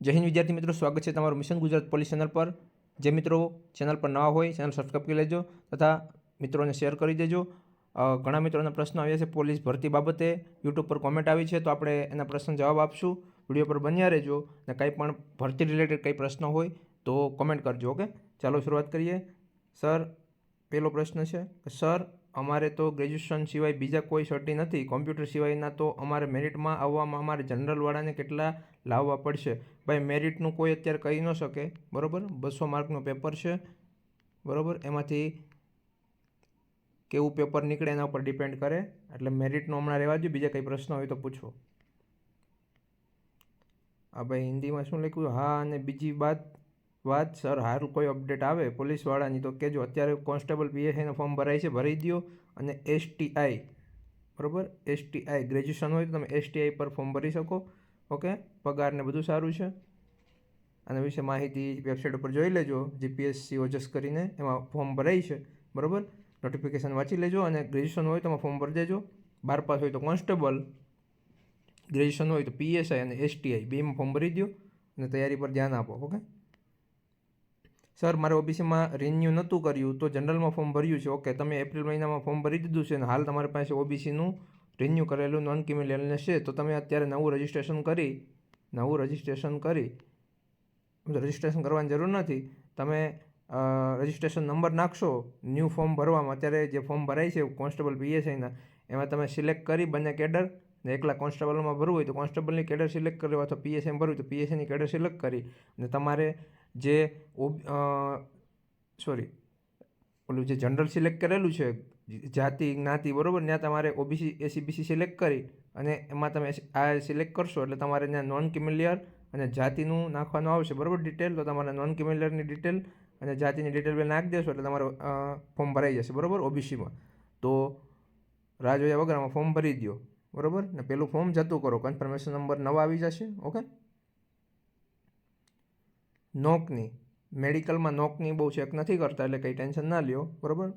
જય હિન્દ વિદ્યાર્થી મિત્રો, સ્વાગત છે તમારું મિશન ગુજરાત પોલીસ ચેનલ પર. જે મિત્રો ચેનલ પર નવા હોય, ચેનલ સબસ્ક્રાઈબ કરી લેજો તથા મિત્રોને શેર કરી દેજો. ઘણા મિત્રોના પ્રશ્નો આવ્યા છે પોલીસ ભરતી બાબતે. યુટ્યુબ પર કોમેન્ટ આવી છે તો આપણે એના પ્રશ્ન જવાબ આપશું. વીડિયો પર બન્યા રહેજો ને કંઈ પણ ભરતી રિલેટેડ કંઈ પ્રશ્ન હોય તો કોમેન્ટ કરજો, ઓકે? ચાલો શરૂઆત કરીએ. સર, પહેલો પ્રશ્ન છે. સર, અમારે તો ગ્રેજ્યુએશન સિવાય બીજા કોઈ સર્ટી નથી. કોમ્પ્યુટર સિવાયના તો અમારે મેરિટમાં આવવામાં અમારે જનરલવાળાને કેટલા લાવવા પડશે. ભાઈ, મેરિટનું કોઈ અત્યારે કહી ન શકે. બરાબર? બસો માર્કનું પેપર છે. બરાબર? એમાંથી કેવું પેપર નીકળે એના ઉપર ડિપેન્ડ કરે. એટલે મેરિટનું હમણાં રહેવા જોઈએ બીજા કંઈ પ્રશ્ન હોય તો પૂછો. આ ભાઈ હિન્દીમાં શું લખ્યું હા અને બીજી વાત વાત, સર, હારું કોઈ અપડેટ આવે? પોલીસવાળાની તો કહેજો. અત્યારે કોન્સ્ટેબલ પીએસઆઈનું ફોર્મ ભરાય છે, ભરી દો અને એસટીઆઈ બરાબર? એસટીઆઈ ગ્રેજ્યુએશન હોય તો તમે એસટીઆઈ પર ફોર્મ ભરી શકો. ઓકે? પગાર ને બધું સારું છે? આના વિશે માહિતી વેબસાઇટ ઉપર જોઈ લેજો. જીપીએસસી ઓજસ કરીને એમાં ફોર્મ ભરાય છે. બરાબર? નોટિફિકેશન વાંચી લેજો અને ગ્રેજ્યુએશન હોય તો એમાં ફોર્મ ભરી દેજો. બાર પાસ હોય તો કોન્સ્ટેબલ ગ્રેજ્યુએશન હોય તો પીએસઆઈ અને એસટીઆઈ બેમાં ફોર્મ ભરી દો અને તૈયારી પર ધ્યાન આપો. ઓકે? સર મારે ઓબીસીમાં રિન્યૂ નહોતું કર્યું તો જનરલમાં ફોર્મ ભર્યું છે. ઓકે, તમે એપ્રિલ મહિનામાં ફોર્મ ભરી દીધું છે અને હાલ તમારી પાસે ઓબીસીનું રિન્યૂ કરેલું નોન ક્રિમિનલ છે તો તમે અત્યારે નવું રજિસ્ટ્રેશન કરી નવું રજિસ્ટ્રેશન કરી. રજિસ્ટ્રેશન કરવાની જરૂર નથી. તમે રજિસ્ટ્રેશન નંબર નાખશો ન્યૂ ફોર્મ ભરવામાં. અત્યારે જે ફોર્મ ભરાય છે કોન્સ્ટેબલ પીએસઆઈના એમાં તમે સિલેક્ટ કરી બંને કેડર ને એકલા કોન્સ્ટેબલમાં ભરવું હોય તો કોન્સ્ટેબલની કેડર સિલેક્ટ કરી અથવા પીએસઆઈમાં ભરવું તો પીએસઆઈની કેડર સિલેક્ટ કરી. અને તમારે જે સોરી ઓલું જે જનરલ સિલેક્ટ કરેલું છે, જાતિ, જ્ઞાતિ, બરાબર, ત્યાં તમારે ઓબીસી એસીબીસી સિલેક્ટ કરી અને એમાં તમે આ સિલેક્ટ કરશો એટલે તમારે ત્યાં નોન કિમિલિયર અને જાતિનું નાખવાનું આવશે, બરાબર ડિટેલ તો તમારે નોન કિમિલિયરની ડિટેલ અને જાતિની ડિટેલ બે નાખી દેશો એટલે તમારું ફોર્મ ભરાઈ જશે, બરાબર, ઓબીસીમાં. તો રાહ જોયા વગર આમાં ફોર્મ ભરી દો બરાબર? ને પેલું ફોર્મ જતું કરો કન્ફર્મેશન નંબર નવા આવી જશે ઓકે નોકની મેડિકલમાં નોકની બહુ ચેક નથી કરતા, એટલે કંઈ ટેન્શન ના લ્યો. બરાબર?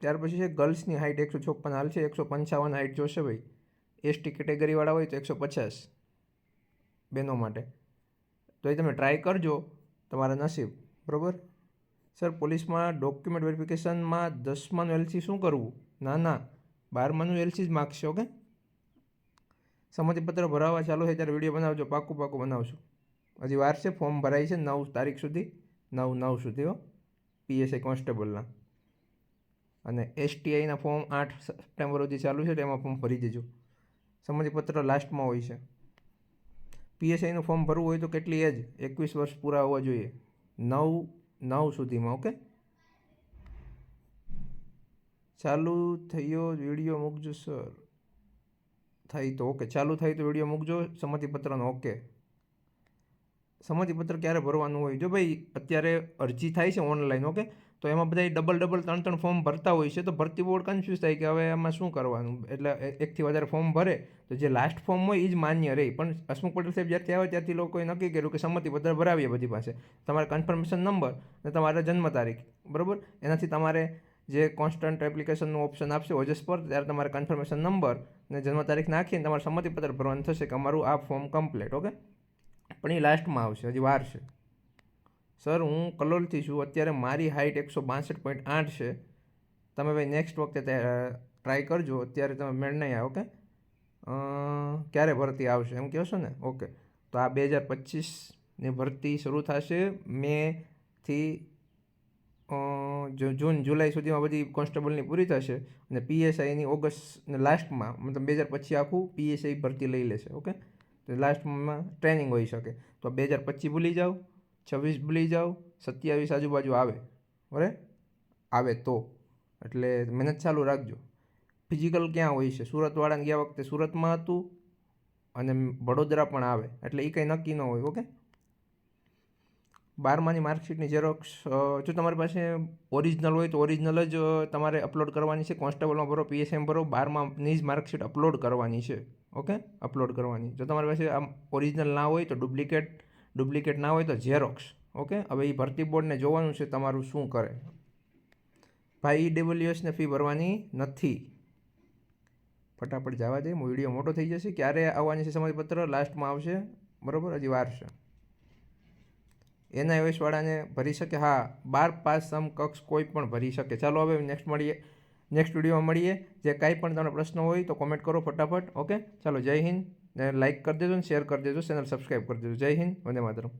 ત્યાર પછી છે ગર્લ્સની હાઇટ એકસો છોપન હાલ છે એકસો પંચાવન હાઇટ જોશે ભાઈ. એસટી કેટેગરીવાળા હોય તો એકસો પચાસ બહેનો માટે. તો એ તમે ટ્રાય કરજો, તમારા નસીબ. બરાબર? સર, પોલીસમાં ડોક્યુમેન્ટ વેરિફિકેશનમાં દસમાનું એલસી શું કરવું? ના ના. બારમાનું એલસી જ માગશે, ઓકે? સંમતિપત્ર ભરાવા ચાલુ છે ત્યારે વીડિયો બનાવજો, પાકું પાકું બનાવશું. હજી વાર છે, ફોર્મ ભરાય છે, નવ તારીખ સુધી, નવ નવ સુધી હો, પીએસઆઈ કોન્સ્ટેબલના. અને એસટીઆઈના ફોર્મ આઠ સપ્ટેમ્બર સુધી ચાલુ છે એમાં ફોર્મ ભરી દેજો. સમજપત્ર લાસ્ટમાં હોય છે. પીએસઆઈનું ફોર્મ ભરવું હોય તો કેટલી એજ? એકવીસ વર્ષ પૂરા હોવા જોઈએ. નવ નવ સુધીમાં, ઓકે? ચાલુ થયો વીડિયો મૂકજો, સર. થાય તો, ઓકે. ચાલુ થાય તો વીડિયો મૂકજો સંમતિપત્રનો ઓકે. સંમતિપત્ર ક્યારે ભરવાનું હોય? જો ભાઈ, અત્યારે અરજી થાય છે ઓનલાઈન ઓકે તો એમાં બધા ડબલ ડબલ ત્રણ ત્રણ ફોર્મ ભરતા હોય છે, તો ભરતી બોર્ડ કન્ફ્યુઝ થાય કે હવે એમાં શું કરવાનું? એટલે એકથી વધારે ફોર્મ ભરે, તો જે લાસ્ટ ફોર્મ હોય એ જ માન્ય રહે. પણ હસમુખ પટેલ સાહેબ જ્યારથી આવે ત્યારથી લોકોએ નક્કી કર્યું કે સંમતિપત્ર ભરાવીએ બધી પાસે. તમારે કન્ફર્મેશન નંબર અને તમારા જન્મ તારીખ, બરાબર? એનાથી તમારે જે કોન્સ્ટન્ટ એપ્લિકેશનનું ઓપ્શન આપશે, ઓજસ પર, ત્યારે તમારે કન્ફર્મેશન નંબર અને જન્મ તારીખ નાખીને તમારે સંમતિપત્ર ભરવાનું થશે કે અમારું આ ફોર્મ કમ્પ્લીટ ઓકે પણ એ લાસ્ટમાં આવશે, હજી વાર છે. સર હું કલોલથી છું, અત્યારે મારી હાઇટ એકસો બાસઠ પોઈન્ટ આઠ છે. તમે ભાઈ નેક્સ્ટ વખતે ટ્રાય કરજો, અત્યારે તમે મેળ નહીં આવે, ઓકે? ક્યારે ભરતી આવશે, એમ કહો ને? ઓકે. તો આ બે હજાર પચીસની ભરતી શરૂ થશે મેથી જૂન, જુલાઈ સુધીમાં બધી કોન્સ્ટેબલની પૂરી થશે અને પીએસઆઈની ઓગસ્ટ લાસ્ટમાં મતલબ બે હજાર પછી આખું પીએસઆઈ ભરતી લઈ લેશે, ઓકે? લાસ્ટમાં ટ્રેનિંગ હોઈ શકે. તો બે હજાર પચીસ ભૂલી જાઓ, છવ્વીસ ભૂલી જાઓ, સત્યાવીસ આજુબાજુ આવે. બરે આવે તો. એટલે મહેનત ચાલુ રાખજો. ફિઝિકલ ક્યાં હોય છે? સુરતવાળાને ગયા વખતે સુરતમાં હતું અને વડોદરા પણ આવે. એટલે એ કંઈ નક્કી ન હોય, ઓકે? બારમાની માર્કશીટની ઝેરોક્ષ જો તમારી પાસે ઓરિજિનલ હોય તો ઓરિજિનલ જ તમારે અપલોડ કરવાની છે. કોન્સ્ટેબલમાં ભરો પીએસએમ ભરો, બારમાની જ માર્કશીટ અપલોડ કરવાની છે. ઓકે? અપલોડ કરવાની. જો તમારી પાસે આમ ઓરિજિનલ ના હોય તો ડુપ્લિકેટ ડુપ્લિકેટ ના હોય તો ઝેરોક્ષ ઓકે? હવે એ ભરતી બોર્ડને જોવાનું છે તમારું શું કરે. ભાઈ ડબલ્યુએસને ફી ભરવાની નથી. ફટાફટ જવા દે વીડિયો મોટો થઈ જશે. ક્યારે આવવાની છે સમાજપત્ર લાસ્ટમાં આવશે. બરાબર? હજી વાર છે. એનઆઈઓએસવાળાને ભરી શકે. હા, બાર પાસ સમકક્ષ કોઈ પણ ભરી શકે. ચાલો હવે નેક્સ્ટ મળીએ. નેક્સ્ટ વિડીયોમાં મળીએ. જે કાંઈ પણ તમને પ્રશ્ન હોય તો કોમેન્ટ કરો ફટાફટ. ઓકે ચાલો, જય હિન્દ. લાઇક કરી દેજો ને શેર કરી દેજો. ચેનલ સબસ્ક્રાઈબ કરી દેજો. જય હિન્દ. વંદે માતરમ.